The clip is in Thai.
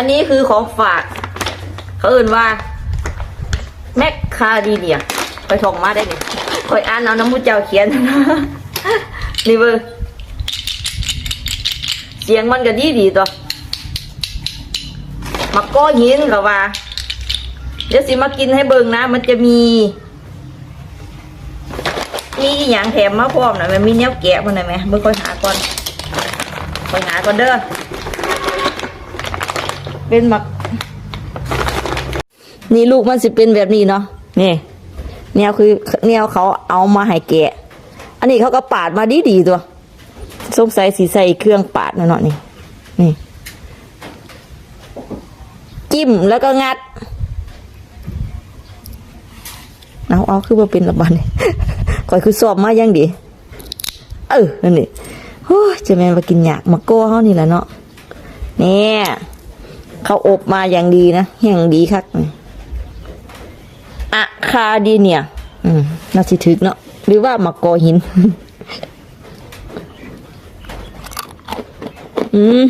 อันนี้คือของฝาก เขาเอื่นว่า แมคคาดีเดียไปท่องมาได้เนี่ยคอยอ่านเอาน้ำมูเจ้าเขียนนี่เบอร์เสียงมันก็ดีดีตัวมาก้อหินกับว่า เดี๋ยวสิมากินให้เบิ่งนะ มันจะมี มีอย่างแถมมาพร้อมนะมันมีแนวแกะมันหน่อยไหมเบิ่งค่อยหาก่อนค่อยหาก่อนเด้อ เป็นหมัก นี่ลูกมันสิเป็นแบบนี้เนาะนี่แนวคือแนวเขาเอามาให้แกะ อันนี้เขาก็ปาดมาดีดีๆตัวสงสัยสีใส่เครื่องปาดเนาะนี่นี่ จิ้มแล้วก็งัด เอาเอาคือว่าเป็นระบาดนี่ก่อยคือสอบมายังดี เออนั่นนี่โอ้ยจะแม่นมากินหยากมาโก้เขานี่แหละเนาะเนี่ย เขาอบมาอย่างดีนะอย่างดีครับอะคาดีเนี่ยอืมน่าสิถึกเนาะหรือว่ามะโกอหิน อืม